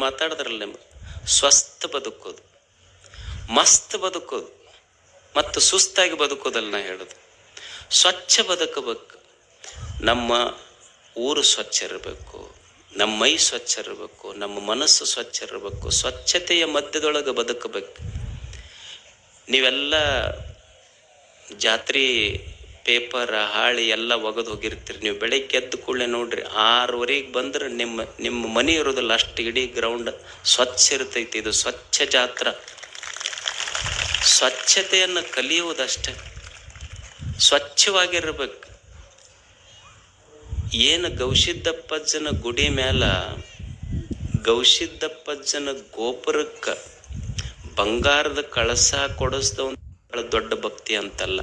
ಮಾತಾಡಿದ್ರಲ್ಲ ನಿಮ್ಗೆ ಸ್ವಸ್ಥ ಬದುಕೋದು. ಮಸ್ತ್ ಬದುಕೋದು ಮತ್ತು ಸುಸ್ತಾಗಿ ಬದುಕೋದಲ್ಲ ನಾ ಹೇಳೋದು. ಸ್ವಚ್ಛ ಬದುಕಬೇಕು. ನಮ್ಮ ಊರು ಸ್ವಚ್ಛ ಇರಬೇಕು. ನಮ್ಮ ಮೈ ಸ್ವಚ್ಛ ಇರಬೇಕು. ನಮ್ಮ ಮನಸ್ಸು ಸ್ವಚ್ಛ ಇರಬೇಕು. ಸ್ವಚ್ಛತೆಯ ಮಧ್ಯದೊಳಗೆ ಬದುಕಬೇಕು. ನೀವೆಲ್ಲ ಜಾತ್ರೆ ಪೇಪರ್, ಹಾಳಿ ಎಲ್ಲ ಒಗೆದು ಹೋಗಿರ್ತೀರಿ. ನೀವು ಬೆಳಗ್ಗೆ ಎದ್ದ ಕೂಡಲೇ ನೋಡ್ರಿ, ಆರೂವರೆಗೆ ಬಂದ್ರೆ ನಿಮ್ಮ ನಿಮ್ಮ ಮನೆ ಇರೋದಿಲ್ಲ, ಅಷ್ಟು ಇಡೀ ಗ್ರೌಂಡ್ ಸ್ವಚ್ಛ ಇರ್ತೈತಿ. ಇದು ಸ್ವಚ್ಛ ಜಾತ್ರ. ಸ್ವಚ್ಛತೆಯನ್ನು ಕಲಿಯುವುದಷ್ಟೇ. ಸ್ವಚ್ಛವಾಗಿರ್ಬೇಕು. ಏನು ಗೌಶಿದ್ದಪ್ಪಜ್ಜನ ಗುಡಿ ಮ್ಯಾಲ ಗೌಶಿದ್ದಪ್ಪಜ್ಜನ ಗೋಪುರಕ್ಕೆ ಬಂಗಾರದ ಕಳಸ ಕೊಡಿಸ್ದವನ್ ದೊಡ್ಡ ಭಕ್ತಿ ಅಂತಲ್ಲ.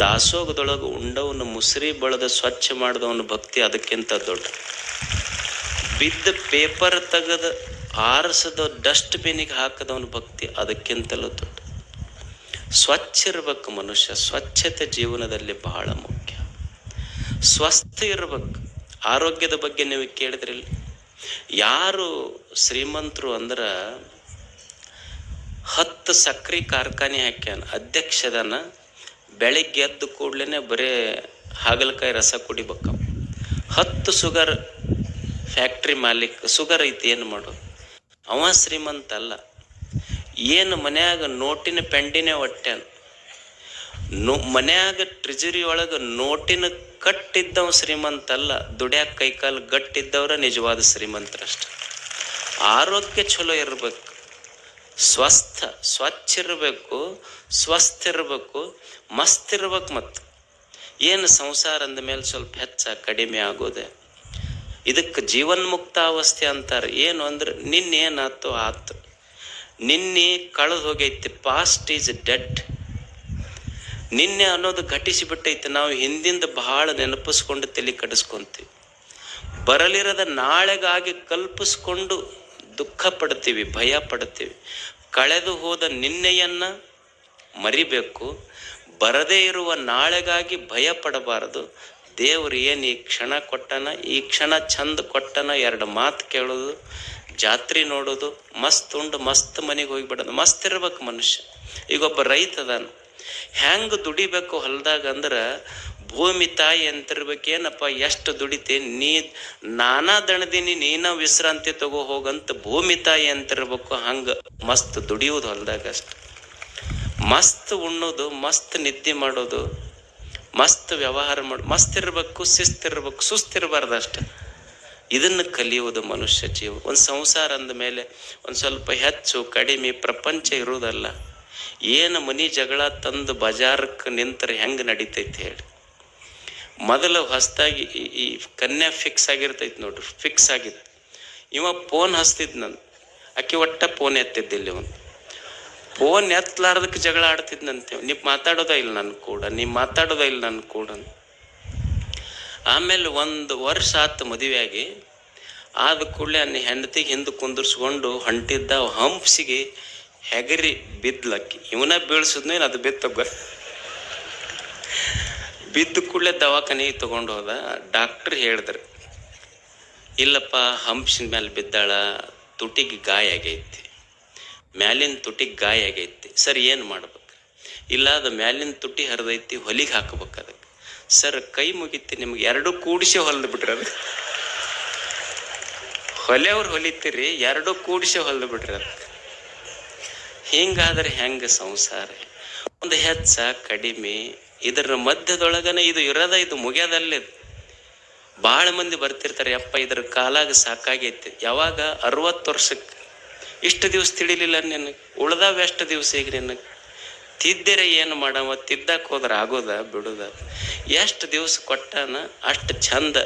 ದಾಸೋಗದೊಳಗೆ ಉಂಡವನ್ನು ಮುಸ್ರಿ ಬಳದ ಸ್ವಚ್ಛ ಮಾಡಿದವನ ಭಕ್ತಿ ಅದಕ್ಕಿಂತ ದೊಡ್ಡ. ಬಿದ್ದ ಪೇಪರ್ ತೆಗೆದ ಆರಿಸದ ಡಸ್ಟ್ಬಿನ್ನಿಗೆ ಹಾಕದವನ ಭಕ್ತಿ ಅದಕ್ಕಿಂತಲೂ ದೊಡ್ಡ. ಸ್ವಚ್ಛ ಇರ್ಬೇಕು ಮನುಷ್ಯ, ಸ್ವಚ್ಛತೆ ಜೀವನದಲ್ಲಿ ಬಹಳ ಮುಖ್ಯ. ಸ್ವಸ್ಥ ಇರ್ಬೇಕು. ಆರೋಗ್ಯದ ಬಗ್ಗೆ ನೀವು ಕೇಳಿದ್ರಿಲ್ಲ ಯಾರು ಶ್ರೀಮಂತರು ಅಂದ್ರೆ ಹತ್ತು ಸಕ್ರೆ ಕಾರ್ಖಾನೆ ಹಾಕ್ಯಾನ ಅಧ್ಯಕ್ಷದನ ಬೆಳಿಗ್ಗೆ ಎದ್ದು ಕೂಡಲೇ ಬರೇ ಹಾಗಲಕಾಯಿ ರಸ ಕುಡಿಬೇಕ. ಹತ್ತು ಸುಗರ್ ಫ್ಯಾಕ್ಟ್ರಿ ಮಾಲೀಕ ಸುಗರ್ ಐತಿ ಏನು ಮಾಡು ಅವ ಶ್ರೀಮಂತ ಅಲ್ಲ. ಏನು ಮನ್ಯಾಗ ನೋಟಿನ ಪೆಂಡಿನೇ ಒಟ್ಟ್ಯಾನ ನೋ, ಮನ್ಯಾಗ ಟ್ರಿಜರಿ ಒಳಗೆ ನೋಟಿನ ಕಟ್ಟಿದ್ದವ ಶ್ರೀಮಂತ ಅಲ್ಲ. ದುಡ್ಯಾಕ ಕೈಕಾಲು ಗಟ್ಟಿದ್ದವರ ನಿಜವಾದ ಶ್ರೀಮಂತರಷ್ಟ. ಆರೋಗ್ಯ ಚಲೋ ಇರಬೇಕು. ಸ್ವಸ್ಥ, ಸ್ವಚ್ಛ ಇರಬೇಕು. ಸ್ವಸ್ಥ ಇರಬೇಕು ಮಸ್ತ್ ಇರ್ಬೇಕು ಮತ್ತು ಏನು ಸಂಸಾರ ಅಂದ ಮೇಲೆ ಸ್ವಲ್ಪ ಹೆಚ್ಚ ಕಡಿಮೆ ಆಗೋದೆ. ಇದಕ್ಕೆ ಜೀವನ್ಮುಕ್ತಾವಸ್ಥೆ ಅಂತಾರೆ. ಏನು ಅಂದ್ರೆ ನಿನ್ನೆ ಏನಾಯ್ತು ಆತು ನಿನ್ನೆ ಕಳೆದು ಹೋಗೈತಿ ಪಾಸ್ಟ್ ಈಸ್ ಡೆಡ್ ನಿನ್ನೆ ಅನ್ನೋದು ಘಟಿಸಿಬಿಟ್ಟೈತೆ. ನಾವು ಹಿಂದಿಂದ ಬಹಳ ನೆನಪಿಸ್ಕೊಂಡು ತಲೆ ಕಡಿಸ್ಕೊಂತೀವಿ. ಬರಲಿರದ ನಾಳೆಗಾಗಿ ಕಲ್ಪಿಸ್ಕೊಂಡು ದುಃಖ ಪಡ್ತೀವಿ, ಭಯ ಪಡ್ತೀವಿ. ಕಳೆದು ಹೋದ ನಿನ್ನೆಯನ್ನ ಮರಿಬೇಕು, ಬರದೇ ಇರುವ ನಾಳೆಗಾಗಿ ಭಯ ಪಡಬಾರದು ದೇವ್ರು ಏನು ಈ ಕ್ಷಣ ಕೊಟ್ಟನ, ಈ ಕ್ಷಣ ಚಂದ ಕೊಟ್ಟನ ಎರಡು ಮಾತು ಕೇಳೋದು, ಜಾತ್ರೆ ನೋಡೋದು, ಮಸ್ತ್ ಉಂಡು, ಮಸ್ತ್ ಮನೆಗೆ ಹೋಗಿಬಿಡೋದು, ಮಸ್ತ್ ಇರ್ಬೇಕು ಮನುಷ್ಯ. ಈಗ ಒಬ್ಬ ರೈತ ಅದಾನ, ಹೆಂಗೆ ದುಡಿಬೇಕು ಹೊಲದಾಗ ಅಂದ್ರೆ, ಭೂಮಿ ತಾಯಿ ಅಂತಿರ್ಬೇಕೇನಪ್ಪ, ಎಷ್ಟು ದುಡಿತೆ, ನೀ, ನಾನಾ ದಣದಿನಿ, ನೀನ ವಿಶ್ರಾಂತಿ ತಗೋ ಹೋಗಂತ ಭೂಮಿ ತಾಯಿ ಅಂತಿರ್ಬೇಕು, ಹಂಗೆ ಮಸ್ತ್ ದುಡಿಯೋದು ಹೊಲದಾಗ ಅಷ್ಟೆ. ಮಸ್ತ್ ಉಣ್ಣೋದು, ಮಸ್ತ್ ನಿದ್ದೆ ಮಾಡೋದು, ಮಸ್ತ್ ವ್ಯವಹಾರ ಮಾಡು, ಮಸ್ತ್ ಇರಬೇಕು ಶಿಸ್ತಿರ್ಬೇಕು ಸುಸ್ತಿರಬಾರ್ದು ಅಷ್ಟೆ. ಇದನ್ನು ಕಲಿಯುವುದು ಮನುಷ್ಯ ಜೀವ. ಒಂದು ಸಂಸಾರ ಅಂದ ಮೇಲೆ ಒಂದು ಸ್ವಲ್ಪ ಹೆಚ್ಚು, ಕಡಿಮೆ ಪ್ರಪಂಚ ಇರುವುದಲ್ಲ. ಏನು ಮನಿ ಜಗಳ ತಂದು ಬಜಾರಕ್ಕೆ ನಿಂತರೆ ಹೆಂಗೆ ನಡೀತೈತೆ ಹೇಳಿ. ಮೊದಲು ಹೊಸದಾಗಿ ಈ ಕನ್ಯಾ ಫಿಕ್ಸ್ ಆಗಿರ್ತೈತೆ ನೋಡ್ರಿ ಫಿಕ್ಸ್ ಆಗಿತ್ತು. ಇವ ಫೋನ್ ಹಸ್ತಿದ್ ನಾನು ಆಕೆ ಒಟ್ಟ ಫೋನ್ ಎತ್ತಿದ್ದಿಲ್ಲ ಇವನು ಫೋನ್ ಎತ್ತಲಾರ್ದಕ್ಕೆ ಜಗಳ ಆಡ್ತಿದ್ನಂತೆ. ನೀವು ಮಾತಾಡೋದ ಇಲ್ಲ ನನ್ನ ಕೂಡ. ನೀವು ಮಾತಾಡೋದ ಇಲ್ಲ ನನ್ನ ಕೂಡ ಆಮೇಲೆ ಒಂದು ವರ್ಷ ಆತು ಮದುವೆಯಾಗಿ. ಆದ ಕೂಡಲೇ ಅನ್ನ ಹೆಂಡತಿಗೆ ಹಿಂದೆ ಕುಂದರ್ಸ್ಕೊಂಡು ಹೊಂಟಿದ್ದ ಹಂಪ್ಸಿಗೆ ಹೆಗರಿ ಬಿದ್ಲಕ್ಕಿ. ಇವನ ಬೀಳ್ಸಿದ್ನು ಏನು ಅದು ಬಿತ್ತ ಬಿದ್ದ ಕೂಡಲೇ ದವಾಖಾನೆಗೆ ತಗೊಂಡು ಹೋದ. ಡಾಕ್ಟ್ರ್ ಹೇಳಿದ್ರು, ಇಲ್ಲಪ್ಪ, ಹಂಪ್ಸಿನ ಮೇಲೆ ಬಿದ್ದಾಳ, ತುಟಿಗೆ ಗಾಯ ಆಗೈತಿ. ಮ್ಯಾಲಿನ ತುಟಿಗೆ ಗಾಯ ಆಗೈತಿ. ಸರ್, ಏನು ಮಾಡ್ಬೇಕು? ಇಲ್ಲ ಅದು ಮ್ಯಾಲಿನ ತುಟಿ ಹರಿದೈತಿ, ಹೊಲಿಗೆ ಹಾಕಬೇಕು ಅದಕ್ಕೆ. ಸರ್, ಕೈ ಮುಗಿತಿ, ನಿಮ್ಗೆ ಎರಡು ಕೂಡಿಸಿ ಹೊಲ್ದು ಬಿಟ್ರಿ ಅದು ಹೊಲೆಯವ್ರು ಹೊಲಿತೀರಿ, ಎರಡು ಕೂಡಿಸಿ ಹೊಲ್ದು ಬಿಟ್ರಿ ಅದಕ್ಕೆ. ಹಿಂಗಾದ್ರೆ ಹೆಂಗೆ ಸಂಸಾರ? ಒಂದು ಹೆಚ್ಚ, ಕಡಿಮೆ, ಇದರ ಮಧ್ಯದೊಳಗನೆ ಇದು ಇರೋದ, ಇದು ಮುಗಿಯೋದಲ್ಲೇ ಭಾಳ ಮಂದಿ ಬರ್ತಿರ್ತಾರೆ, ಯಪ್ಪ, ಇದ್ರ ಕಾಲಾಗ ಸಾಕಾಗೈತಿ. ಯಾವಾಗ? ಅರವತ್ತು ವರ್ಷಕ್ಕೆ. ಇಷ್ಟು ದಿವಸ ತಿಳಿಲಿಲ್ಲ ನಿನಗೆ ಉಳ್ದಾವ ಎಷ್ಟು ದಿವಸ ಈಗ ನಿನ್ನ? ತಿದ್ದರೆ ಏನು ಮಾಡವ? ತಿದ್ದಕ್ಕೆ ಹೋದ್ರೆ ಆಗೋದ, ಬಿಡುದ? ಎಷ್ಟು ದಿವಸ ಕೊಟ್ಟಾನ ಅಷ್ಟು ಚಂದ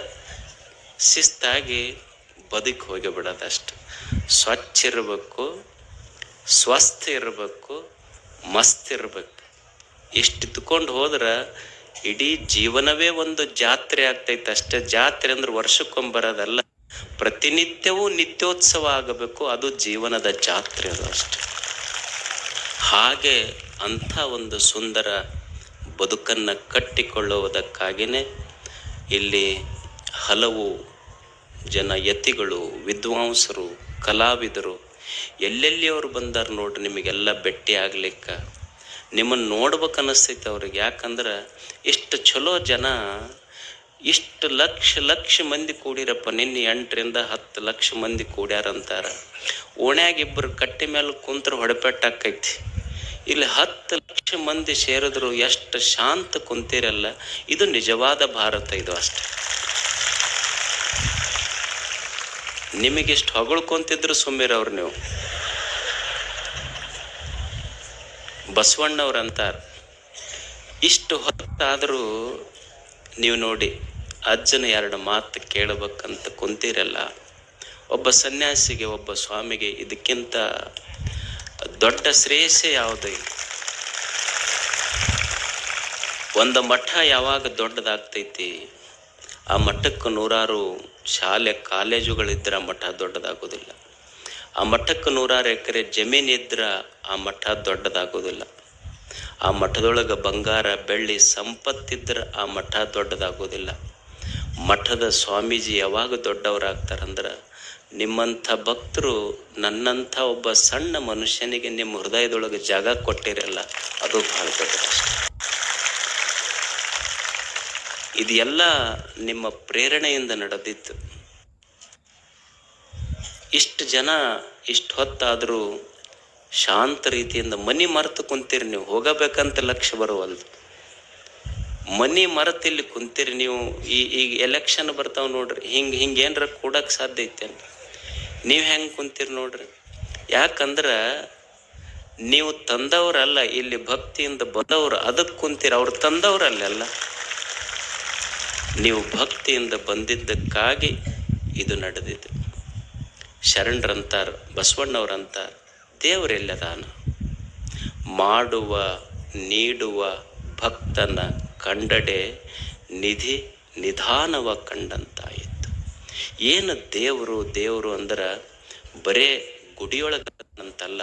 ಶಿಸ್ತಾಗಿ ಬದುಕಿ ಹೋಗಿ ಬಿಡೋದಷ್ಟು ಸ್ವಚ್ಛ ಇರಬೇಕು, ಸ್ವಸ್ಥ ಇರಬೇಕು, ಮಸ್ತ್ ಇರಬೇಕು. ಇಷ್ಟು ಇದ್ಕೊಂಡು ಹೋದ್ರೆ ಇಡೀ ಜೀವನವೇ ಒಂದು ಜಾತ್ರೆ ಆಗ್ತೈತೆ ಅಷ್ಟೇ. ಜಾತ್ರೆ ಅಂದ್ರೆ ವರ್ಷಕ್ಕೊಂಬರೋದಲ್ಲ ಬರೋದಲ್ಲ. ಪ್ರತಿನಿತ್ಯವೂ ನಿತ್ಯೋತ್ಸವ ಆಗಬೇಕು, ಅದು ಜೀವನದ ಜಾತ್ರೆ ಅದು ಅಷ್ಟೆ. ಹಾಗೆ ಅಂಥ ಒಂದು ಸುಂದರ ಬದುಕನ್ನು ಕಟ್ಟಿಕೊಳ್ಳುವುದಕ್ಕಾಗಿಯೇ ಇಲ್ಲಿ ಹಲವು ಜನ ಯತಿಗಳು, ವಿದ್ವಾಂಸರು, ಕಲಾವಿದರು, ಎಲ್ಲೆಲ್ಲಿ ಅವ್ರು ಬಂದಾರ ನೋಡ್ರಿ ನಿಮಗೆಲ್ಲ ಭೇಟಿ ಆಗ್ಲಿಕ್ಕೆ. ನಿಮ್ಮನ್ನು ನೋಡ್ಬೇಕು ಅನ್ನಿಸ್ತೈತೆ ಅವ್ರಿಗೆ. ಯಾಕಂದ್ರೆ ಇಷ್ಟು ಚಲೋ ಜನ ಇಷ್ಟು ಲಕ್ಷ ಲಕ್ಷ ಮಂದಿ ಕೂಡಿರಪ್ಪ ನಿನ್ನೆ ಎಂಟರಿಂದ ಹತ್ತು ಲಕ್ಷ ಮಂದಿ ಕೂಡ್ಯಾರಂತಾರ. ಓಣ್ಯಾಗ ಇಬ್ಬರು ಕಟ್ಟಿ ಮೇಲೆ ಕುಂತ್ರ ಹೊಡೆಪೆಟ್ಟಾಕೈತಿ. ಇಲ್ಲಿ ಹತ್ತು ಲಕ್ಷ ಮಂದಿ ಸೇರಿದ್ರು ಎಷ್ಟು ಶಾಂತ ಕುಂತಿರಲ್ಲ, ಇದು ನಿಜವಾದ ಭಾರತ ಇದು ಅಷ್ಟೆ. ನಿಮಗಿಷ್ಟು ಹೊಗಳ್ಕೊಂತಿದ್ರು ಸುಮ್ಮಿರವ್ರು ನೀವು. ಬಸವಣ್ಣವ್ರು ಅಂತಾರ. ಇಷ್ಟು ಹೊತ್ತಾದರೂ ನೀವು ನೋಡಿ ಅಜ್ಜನ ಎರಡು ಮಾತು ಕೇಳಬೇಕಂತ ಕುಂತಿರಲ್ಲ, ಒಬ್ಬ ಸನ್ಯಾಸಿಗೆ ಒಬ್ಬ ಸ್ವಾಮಿಗೆ ಇದಕ್ಕಿಂತ ದೊಡ್ಡ ಶ್ರೇಯಸ್ಸೇ ಯಾವುದು ಒಂದು ಮಠ ಯಾವಾಗ ದೊಡ್ಡದಾಗ್ತೈತಿ, ಆ ಮಠಕ್ಕೆ ನೂರಾರು ಶಾಲೆ ಕಾಲೇಜುಗಳಿದ್ರೆ ಆ ಮಠ ದೊಡ್ಡದಾಗೋದಿಲ್ಲ. ಆ ಮಠಕ್ಕೆ ನೂರಾರು ಎಕರೆ ಜಮೀನಿದ್ರೆ ಆ ಮಠ ದೊಡ್ಡದಾಗೋದಿಲ್ಲ. ಆ ಮಠದೊಳಗೆ ಬಂಗಾರ, ಬೆಳ್ಳಿ, ಸಂಪತ್ತಿದ್ರೆ ಆ ಮಠ ದೊಡ್ಡದಾಗೋದಿಲ್ಲ. ಮಠದ ಸ್ವಾಮೀಜಿ ಯಾವಾಗ ದೊಡ್ಡವರಾಗ್ತಾರಂದ್ರೆ, ನಿಮ್ಮಂಥ ಭಕ್ತರು ನನ್ನಂಥ ಒಬ್ಬ ಸಣ್ಣ ಮನುಷ್ಯನಿಗೆ ನಿಮ್ಮ ಹೃದಯದೊಳಗೆ ಜಾಗ ಕೊಟ್ಟಿರಲ್ಲ, ಅದು ಭಾಳ ಕಷ್ಟ ಇದೆಲ್ಲ ನಿಮ್ಮ ಪ್ರೇರಣೆಯಿಂದ ನಡೆದಿತ್ತು. ಇಷ್ಟು ಜನ ಇಷ್ಟು ಹೊತ್ತಾದರೂ ಶಾಂತ ರೀತಿಯಿಂದ ಮನಿ ಮರೆತು ಕುಂತೀರಿ, ನೀವು ಹೋಗಬೇಕಂತ ಲಕ್ಷ್ಯ ಬರುವಲ್ದು. ಮನಿ ಮರತಿಲ್ಲಿ ಕುಂತೀರಿ ನೀವು. ಈ ಈಗ ಎಲೆಕ್ಷನ್ ಬರ್ತಾವ ನೋಡ್ರಿ. ಹಿಂಗೆ ಹಿಂಗೆ ಏನ್ರ ಕೂಡಕ್ಕೆ ಸಾಧ್ಯ ಐತೇನು ನೀವು ಹೆಂಗೆ ಕುಂತೀರಿ ನೋಡ್ರಿ? ಯಾಕಂದ್ರೆ ನೀವು ತಂದವರಲ್ಲ, ಇಲ್ಲಿ ಭಕ್ತಿಯಿಂದ ಬಂದವರು ಅದಕ್ಕೆ ಕುಂತೀರಿ. ಅವ್ರು ತಂದವರಲ್ಲ ನೀವು ಭಕ್ತಿಯಿಂದ ಬಂದಿದ್ದಕ್ಕಾಗಿ ಇದು ನಡೆದಿದೆ. ಶರಣರಂತಾರ, ಬಸವಣ್ಣವ್ರಂತಾರ ದೇವರೆಲ್ಲದಾನ ಮಾಡುವ, ನೀಡುವ ಭಕ್ತನ ಕಂಡಡೆ ನಿಧಿ ನಿಧಾನವ ಕಂಡಂತಾಯಿತು ಏನು ದೇವರು ದೇವರು ಅಂದ್ರೆ ಬರೇ ಗುಡಿಯೊಳಗಂತಲ್ಲ.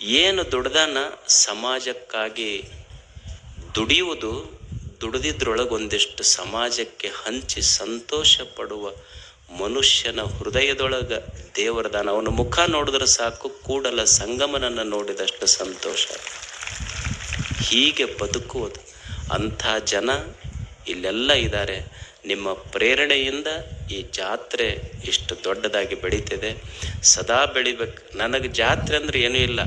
ಏನು ದುಡ್ದಾನ ಸಮಾಜಕ್ಕಾಗಿ ದುಡಿಯುವುದು ದುಡಿದಿದ್ರೊಳಗೆ ಒಂದಿಷ್ಟು ಸಮಾಜಕ್ಕೆ ಹಂಚಿ ಸಂತೋಷ ಪಡುವ ಮನುಷ್ಯನ ಹೃದಯದೊಳಗೆ ದೇವರದಾನ ಅವನ ಮುಖ ನೋಡಿದ್ರೆ ಸಾಕು, ಕೂಡಲ ಸಂಗಮನನ್ನು ನೋಡಿದಷ್ಟು ಸಂತೋಷ. ಹೀಗೆ ಬದುಕುವುದು. ಅಂಥ ಜನ ಇಲ್ಲೆಲ್ಲ ಇದ್ದಾರೆ. ನಿಮ್ಮ ಪ್ರೇರಣೆಯಿಂದ ಈ ಜಾತ್ರೆ ಇಷ್ಟು ದೊಡ್ಡದಾಗಿ ಬೆಳೀತಿದೆ. ಸದಾ ಬೆಳಿಬೇಕು. ನನಗೆ ಜಾತ್ರೆ ಅಂದ್ರೆ ಏನೂ ಇಲ್ಲ.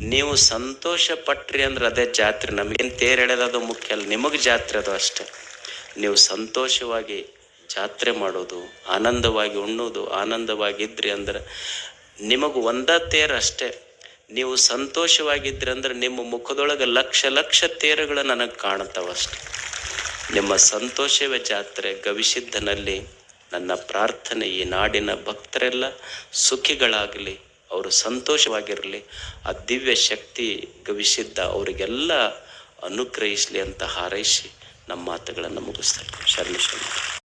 ನೀವು ಸಂತೋಷ ಪಟ್ರಿ ಅಂದ್ರೆ ಅದೇ ಜಾತ್ರೆ. ನಮಗೇನು ತೇರು ಎಳೆಯೋದು ಮುಖ್ಯ ಅಲ್ಲ. ನಿಮಗೆ ಜಾತ್ರೆ ಅದು ಅಷ್ಟೆ. ನೀವು ಸಂತೋಷವಾಗಿ ಜಾತ್ರೆ ಮಾಡೋದು, ಆನಂದವಾಗಿ ಉಣ್ಣೋದು, ಆನಂದವಾಗಿದ್ರಿ ಅಂದ್ರೆ ನಿಮಗೆ ಒಂದ ತೇರು ಅಷ್ಟೇ. ನೀವು ಸಂತೋಷವಾಗಿದ್ರೆ ಅಂದ್ರೆ ನಿಮ್ಮ ಮುಖದೊಳಗೆ ಲಕ್ಷ ಲಕ್ಷ ತೇರುಗಳು ನನಗೆ ಕಾಣುತ್ತವಷ್ಟೆ ನಿಮ್ಮ ಸಂತೋಷವೇ ಜಾತ್ರೆ ಗವಿಸಿದ್ಧನಲ್ಲಿ ನನ್ನ ಪ್ರಾರ್ಥನೆ ಈ ನಾಡಿನ ಭಕ್ತರೆಲ್ಲ ಸುಖಿಗಳಾಗಲಿ, ಅವರು ಸಂತೋಷವಾಗಿರಲಿ, ಆ ದಿವ್ಯ ಶಕ್ತಿ ಗವಿಸಿದ್ದ ಅವರಿಗೆಲ್ಲ ಅನುಗ್ರಹಿಸಲಿ ಅಂತ ಹಾರೈಸಿ ನಮ್ಮ ಮಾತುಗಳನ್ನು ಮುಗಿಸ್ತಾರೆ ಶರಣ ಶರಣ.